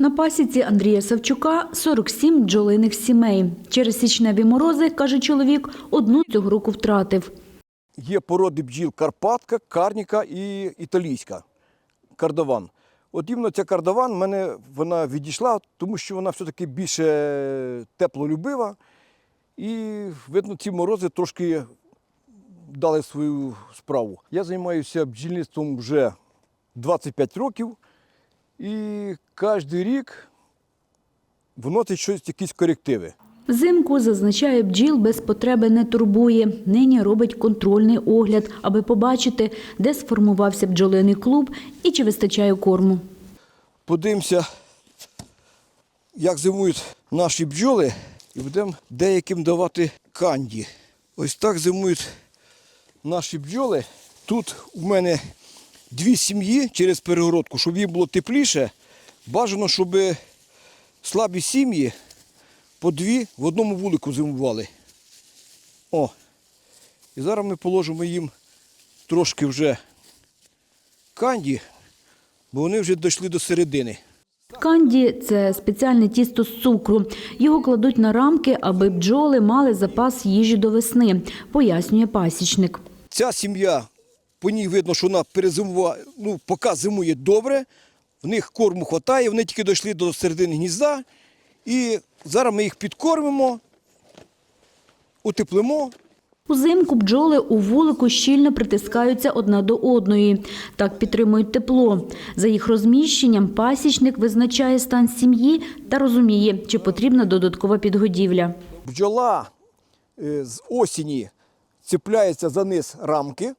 На пасіці Андрія Савчука 47 бджолиних сімей. Через січневі морози, каже чоловік, одну цього року втратив. Є породи бджіл Карпатка, Карніка і італійська кардаван. От іменно ця кардаван мене вона відійшла, тому що вона все-таки більше теплолюбива. І, видно, ці морози трошки дали свою справу. Я займаюся бджільництвом вже 25 років і кожен рік вносить щось, якісь корективи. Взимку, зазначає, бджіл без потреби не турбує. Нині робить контрольний огляд, аби побачити, де сформувався бджолиний клуб і чи вистачає корму. Подивимося, як зимують наші бджоли, і будемо деяким давати канді. Ось так зимують наші бджоли. Тут у мене дві сім'ї через перегородку, щоб їм було тепліше. Бажано, щоб слабі сім'ї по дві в одному вулику зимували. О. І зараз ми положимо їм трошки вже канді, бо вони вже дійшли до середини. Канді – це спеціальне тісто з цукру. Його кладуть на рамки, аби бджоли мали запас їжі до весни, пояснює пасічник. Ця сім'я, по ній видно, що вона перезимувала, ну, поки зимує добре, в них корму вистачає, вони тільки дійшли до середини гнізда. І зараз ми їх підкормимо, утеплимо. Узимку бджоли у вулику щільно притискаються одна до одної. Так підтримують тепло. За їх розміщенням пасічник визначає стан сім'ї та розуміє, чи потрібна додаткова підгодівля. Бджола е, з осені цепляється за низ рамки,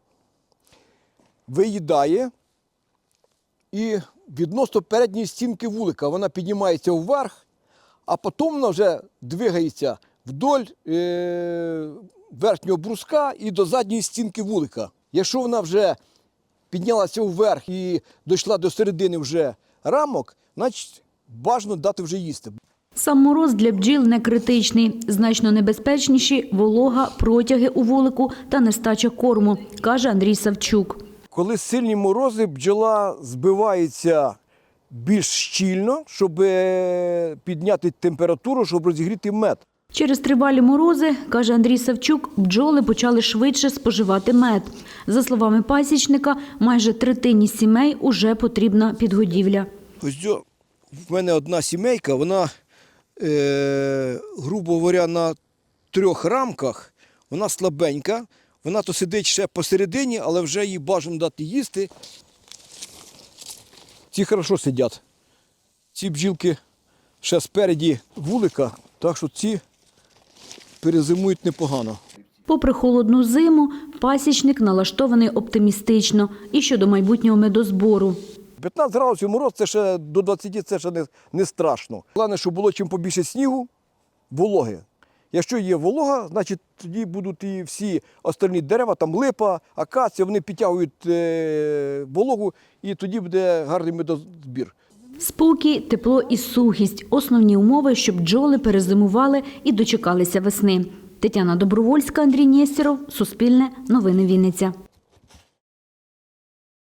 виїдає і відносно передньої стінки вулика вона піднімається вверх, а потім вона вже двигається вдоль е, верхнього бруска і до задньої стінки вулика. Якщо вона вже піднялася вверх і дійшла до середини вже рамок, значить бажано дати вже їсти. Сам мороз для бджіл не критичний. Значно небезпечніші – волога, протяги у вулику та нестача корму, каже Андрій Савчук. Коли сильні морози, бджола збивається більш щільно, щоб е, підняти температуру, щоб розігріти мед. Через тривалі морози, каже Андрій Савчук, бджоли почали швидше споживати мед. За словами пасічника, майже третині сімей уже потрібна підгодівля. Ось в мене одна сімейка, вона, е, грубо говоря, на трьох рамках, вона слабенька, вона то сидить ще посередині, але вже їй бажано дати їсти. Ці хорошо сидять. Ці бджілки ще спереді вулика, так що ці перезимують непогано. Попри холодну зиму, пасічник налаштований оптимістично і щодо майбутнього медозбору. 15 градусів мороз це ще до 20 це ще не, не страшно. Головне, щоб було чим побільше снігу, вологи. Якщо є волога, значить тоді будуть і всі остальні дерева, там липа, акація, вони підтягують е, вологу і тоді буде гарний медозбір. Спокій, тепло і сухість – основні умови, щоб бджоли перезимували і дочекалися весни. Тетяна Добровольська, Андрій Нєстєров, Суспільне, Новини Вінниця.